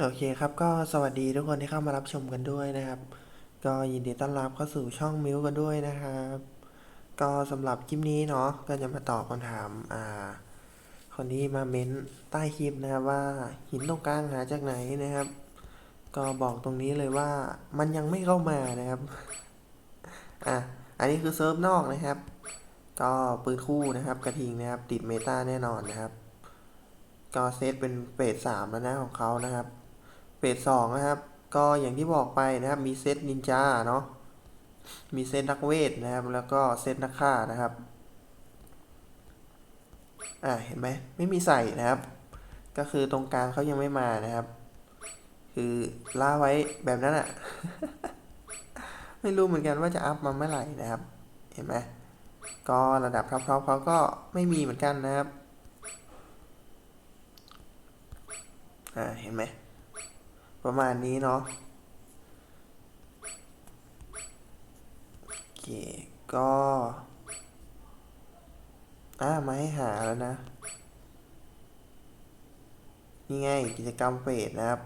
โอเคครับก็สวัสดีทุกคนที่เข้ามารับชมกันด้วยนะครับ ก็ยินดีต้อนรับเข้าสู่ช่องมิวกันด้วยนะครับ ก็สำหรับคลิปนี้เนาะก็จะมาตอบคำถามอ่า คนที่มาเม้นใต้คลิปนะครับว่าหินตรงกลางหาจากไหนนะครับ ก็บอกตรงนี้เลยว่ามันยังไม่เข้ามานะครับอะอันนี้คือเซิร์ฟนอกนะครับ ก็ปืนคู่นะครับกระทิงนะครับติดเมตาแน่นอนนะครับ ก็เซตเป็นเฟสสามแล้วนะของเขานะครับ เฟสสองนะครับ ก็อย่างที่บอกไปนะครับ มีเซตนินจาเนาะ มีเซตนักเวทนะครับ แล้วก็เซตนักฆ่านะครับ อ่า เห็นไหม ไม่มีใส่นะครับ ก็คือตรงกลางเขายังไม่มานะครับ คือล่าไว้แบบนั้นอะไม่รู้เหมือนกันว่าจะอัพมาเมื่อไหร่นะครับ เห็นไหมก็ระดับท็อปๆเขาก็ไม่มีเหมือนกันนะครับ อ่า เห็นไหม ประมาณนี้เนาะโอเคก็อ่ามาให้หาแล้วนะ นี่ไงกิจกรรมเฟสนะครับ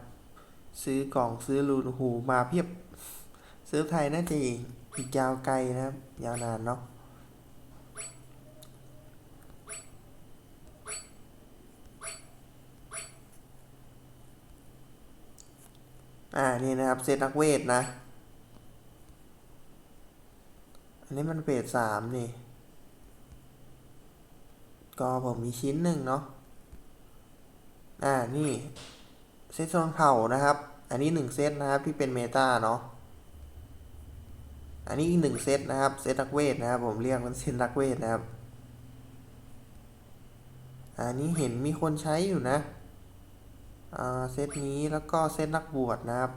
ซื้อกล่องซื้อรูนหูมาเพียบ ซื้อไทยน่าจะอีกอีกยาวไกลนะครับ ยาวนานเนาะ อ่านี่นะครับเซตนักเวทนะ อันนี้มันเฟสสามนี่ ก็ผมมีชิ้นหนึ่งเนาะอ่านี่เซตโซนเผ่านะครับ อันนี้หนึ่งเซตนะครับที่เป็นเมตาเนาะอันนี้อีกหนึ่งเซตนะครับเซตนักเวทนะครับผมเรียกมันเซตนักเวทนะครับ อันนี้เห็นมีคนใช้อยู่นะ เซตนี้แล้วก็เซตนักบวชนะครับ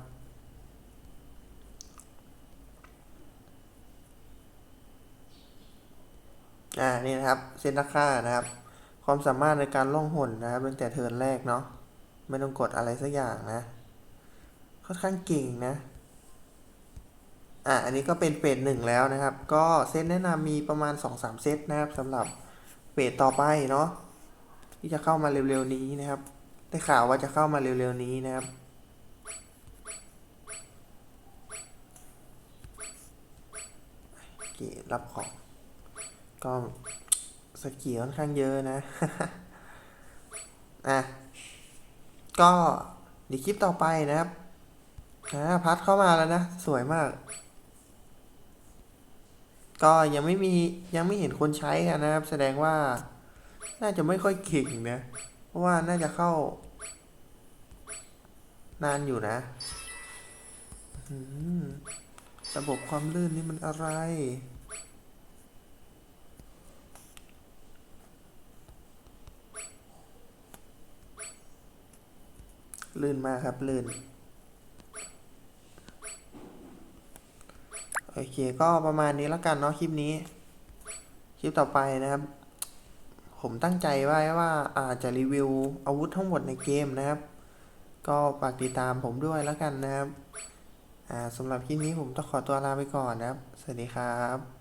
อ่านี่นะครับเซตนักฆ่านะครับ ความสามารถในการล่องหนนะครับตั้งแต่เทิร์นแรกเนาะไม่ต้องกดอะไรสักอย่างนะ ค่อนข้างเก่งนะอะอันนี้ก็เป็นเฟสหนึ่งแล้วนะครับ ก็เซตแนะนำมีประมาณ 2-3 เซตนะครับสำหรับเฟสต่อไปเนาะที่จะเข้ามาเร็วๆนี้นะครับ ได้ข่าวว่าจะเข้ามาเร็วๆนี้นะครับเครับของ ก็สกีค่อนข้างเยอะนะ อะ ก็ดีคลิปต่อไปนะครับอ่าพัดเข้ามาแล้วนะ สวยมาก ก็ยังไม่มียังไม่เห็นคนใช้กันนะครับ แสดงว่าน่าจะไม่ค่อยเก่งนะ เพราะว่าน่าจะเข้า นานอยู่นะระบบความลื่นนี่มันอะไร ลื่นมากครับ ลื่น โอเค ก็ประมาณนี้แล้วกันเนาะคลิปนี้ คลิปต่อไปนะครับ ผมตั้งใจไว้ว่าอาจจะรีวิวอาวุธทั้งหมดในเกมนะครับ ก็ฝากติดตามผมด้วยแล้วกันนะครับสำหรับคลิปนี้ผมต้องขอตัวลาไปก่อนนะครับ สวัสดีครับ